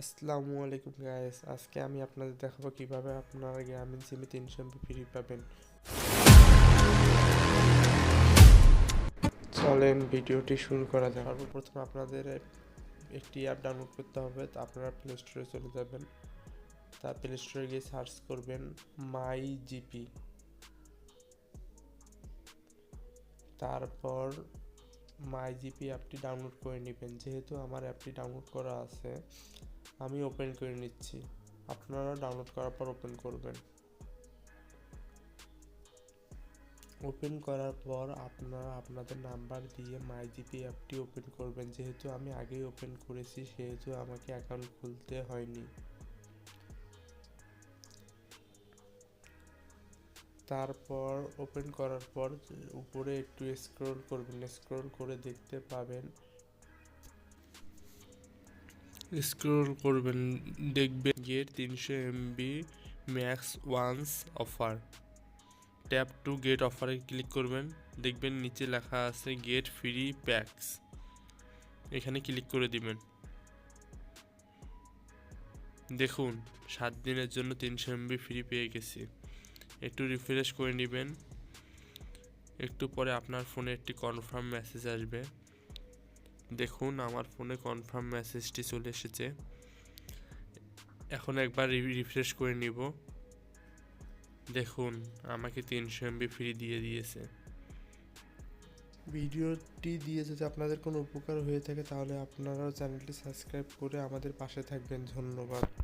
আসসালামু আলাইকুম গাইস আজকে আমি আপনাদের দেখাবো কীভাবে আপনারা গ্রামীণ সিমে তিনশো এমবি ফ্রি পাবেন। চলেন, ভিডিওটি শুরু করা যাক। সর্বপ্রথম আপনাদের একটি অ্যাপ ডাউনলোড করতে হবে, তা আপনারা প্লে স্টোরে চলে যাবেন। তা প্লে স্টোরে গিয়ে সার্চ করবেন মাই জিপি তারপর মাই জিপি অ্যাপটি ডাউনলোড করে নেবেন। যেহেতু আমার অ্যাপটি ডাউনলোড করা আছে আমি ওপেন করে নিচ্ছি। আপনারা ডাউনলোড করার পর ওপেন করবেন। ওপেন করার পর আপনারা আপনাদের নাম্বার দিয়ে মাইজিপি অ্যাপটি ওপেন করবেন। যেহেতু আমি আগেই ওপেন করেছি, সেহেতু আমাকে অ্যাকাউন্ট খুলতে হয়নি। তারপর ওপেন করার পর উপরে একটু স্ক্রল করবেন। স্ক্রল করে দেখতে পাবেন। স্ক্রল করবেন, দেখবেন গেট তিনশো MB max once offer tap to get অফারে ক্লিক করবেন, দেখবেন নিচে লেখা আছে গেট ফ্রি প্যাকস এখানে ক্লিক করে দিবেন। দেখুন, সাত দিনের জন্য তিনশো এমবি ফ্রি পেয়ে গেছি। একটু রিফ্রেশ করে নেবেন। একটু পরে আপনার ফোনে একটি কনফার্ম মেসেজ আসবে। দেখুন, আমার ফোনে কনফার্ম মেসেজটি চলে এসেছে। এখন একবার রিফ্রেশ করে নিব। দেখুন, আমাকে তিনশো এমবি ফ্রি দিয়ে দিয়েছে। ভিডিওটি দিয়ে যদি আপনাদের কোনো উপকার হয়ে থাকে, তাহলে আপনারাও চ্যানেলটি সাবস্ক্রাইব করে আমাদের পাশে থাকবেন। ধন্যবাদ।